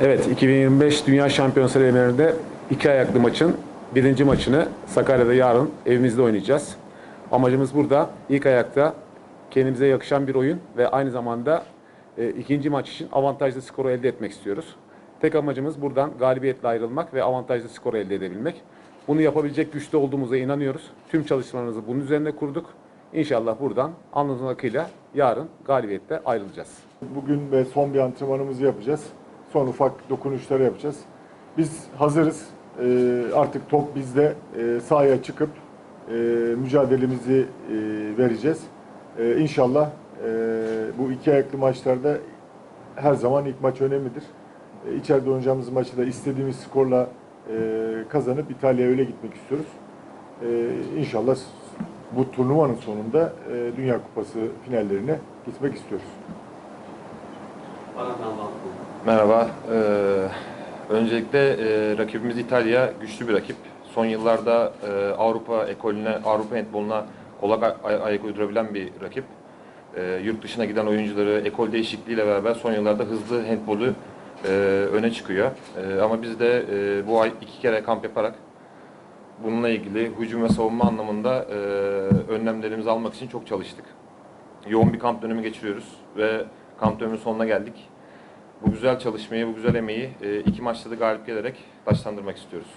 Evet, 2025 Dünya Şampiyonası elemelerinde iki ayaklı maçın birinci maçını Sakarya'da yarın evimizde oynayacağız. Amacımız burada ilk ayakta kendimize yakışan bir oyun ve aynı zamanda e, ikinci maç için avantajlı skoru elde etmek istiyoruz. Tek amacımız buradan galibiyetle ayrılmak ve avantajlı skoru elde edebilmek. Bunu yapabilecek güçte olduğumuza inanıyoruz. Tüm çalışmalarımızı bunun üzerine kurduk. İnşallah buradan alnımızın akıyla yarın galibiyette ayrılacağız. Bugün ve son bir antrenmanımızı yapacağız. Son ufak dokunuşları yapacağız. Biz hazırız. Ee, artık top bizde. Ee, sahaya çıkıp e, mücadelemizi e, vereceğiz. Ee, inşallah e, bu iki ayaklı maçlarda her zaman ilk maç önemlidir. E, içeride oynayacağımız maçı da istediğimiz skorla e, kazanıp İtalya'ya öyle gitmek istiyoruz. E, inşallah bu turnuvanın sonunda e, Dünya Kupası finallerine gitmek istiyoruz. Merhaba. Ee, öncelikle e, rakibimiz İtalya güçlü bir rakip. Son yıllarda e, Avrupa ekolüne, Avrupa handboluna kolay ay- ayak uydurabilen bir rakip. E, yurt dışına giden oyuncuları ekol değişikliğiyle beraber son yıllarda hızlı handbolu e, öne çıkıyor. E, ama biz de e, bu ay iki kere kamp yaparak bununla ilgili hücum ve savunma anlamında e, önlemlerimizi almak için çok çalıştık. Yoğun bir kamp dönemi geçiriyoruz ve kamp döneminin sonuna geldik. Bu güzel çalışmayı, bu güzel emeği e, iki maçta da galip gelerek taşlandırmak istiyoruz.